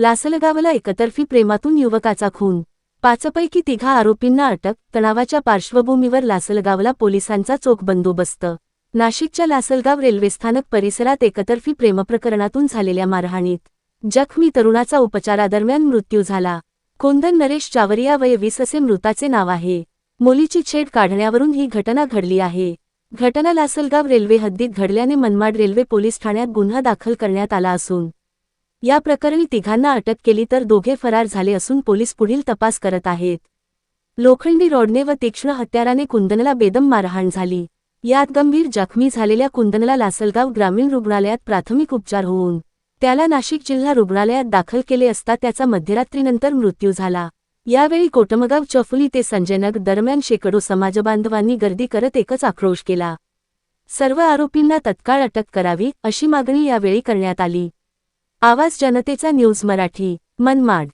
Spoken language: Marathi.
लासलगावला एकतर्फी प्रेमातून युवकाचा खून. पाचपैकी तिघा आरोपींना अटक तणावाच्या पार्श्वभूमीवर लासलगावला पोलिसांचा चोख बंदोबस्त. नाशिकच्या लासलगाव रेल्वेस्थानक परिसरात एकतर्फी प्रेमप्रकरणातून झालेल्या मारहाणीत जखमी तरुणाचा उपचारादरम्यान मृत्यू झाला. कोंदन नरेश चावरिया वय वीस असे मृताचे नाव आहे. मुलीची छेड काढण्यावरून ही घटना घडली आहे. घटना लासलगाव रेल्वे हद्दीत घडल्याने मनमाड रेल्वे पोलीस ठाण्यात गुन्हा दाखल करण्यात आला असून या प्रकरणी तिघांना अटक केली तर दोघे फरार झाले असून पोलीस पुढील तपास करत आहेत. लोखंडी रॉडने व तीक्ष्ण हत्याराने कुंदनला बेदम मारहाण झाली. यात गंभीर जखमी झालेल्या कुंदनला लासलगाव ग्रामीण रुग्णालयात प्राथमिक उपचार होऊन त्याला नाशिक जिल्हा रुग्णालयात दाखल केले असता त्याचा मध्यरात्रीनंतर मृत्यू झाला. यावेळी कोटमगाव चफुली ते संजयनग दरम्यान शेकडो समाजबांधवांनी गर्दी करत एकच आक्रोश केला. सर्व आरोपींना तत्काळ अटक करावी अशी मागणी यावेळी करण्यात आली. आवाज जनतेचा न्यूज मराठी मनमाड.